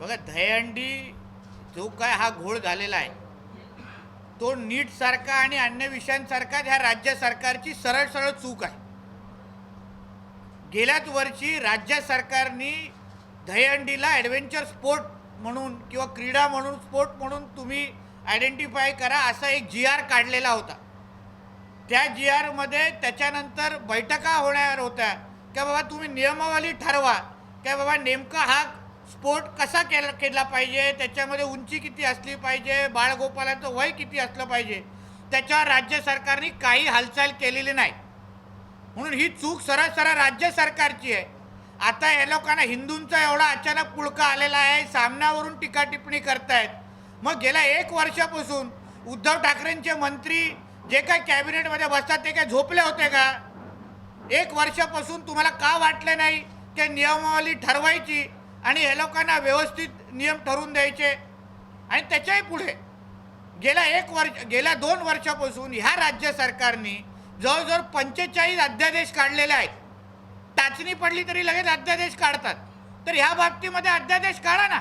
बघा दहीहंडी जो काय हा घोळ झालेला आहे तो नीट सारखा आणि अन्य विषयांसारखा ह्या राज्य सरकारची सरळ सरळ चूक आहे. गेल्याच वर्षी राज्य सरकारने दहीहंडीला ॲडव्हेंचर स्पोर्ट म्हणून किंवा क्रीडा म्हणून स्पोर्ट म्हणून तुम्ही आयडेंटिफाय करा असा एक जी आर काढलेला होता. त्या जी आरमध्ये त्याच्यानंतर बैठका होणार होत्या. की बाबा तुम्ही नियमावली ठरवा. की बाबा नेमका हा स्पोर्ट कसा केला केला पाहिजे? त्याच्यामध्ये उंची किती असली पाहिजे? बाळगोपालाचं वय किती असलं पाहिजे? त्याच्यावर राज्य सरकारने काही हालचाल केलेली नाही. म्हणून ही चूक सरळ सरळ राज्य सरकारची आहे. आता या लोकांना हिंदूंचा एवढा अचानक पुळका आलेला आहे सामन्यावरून टीका टिप्पणी करतायत. मग गेल्या एक वर्षापासून उद्धव ठाकरेंचे मंत्री जे काय कॅबिनेटमध्ये बसतात ते काय झोपले होते का? एक वर्षापासून तुम्हाला का वाटले नाही की नियमावली ठरवायची? आणि हे लोकांना व्यवस्थित नियम ठरवून द्यायचे. आणि त्याच्याही पुढे गेल्या एक वर्ष गेल्या दोन वर्षापासून ह्या राज्य सरकारने जवळजवळ पंचेचाळीस अध्यादेश काढलेले आहेत. टाचणी पडली तरी लगेच अध्यादेश काढतात. तर ह्या बाबतीमध्ये अध्यादेश काढा ना.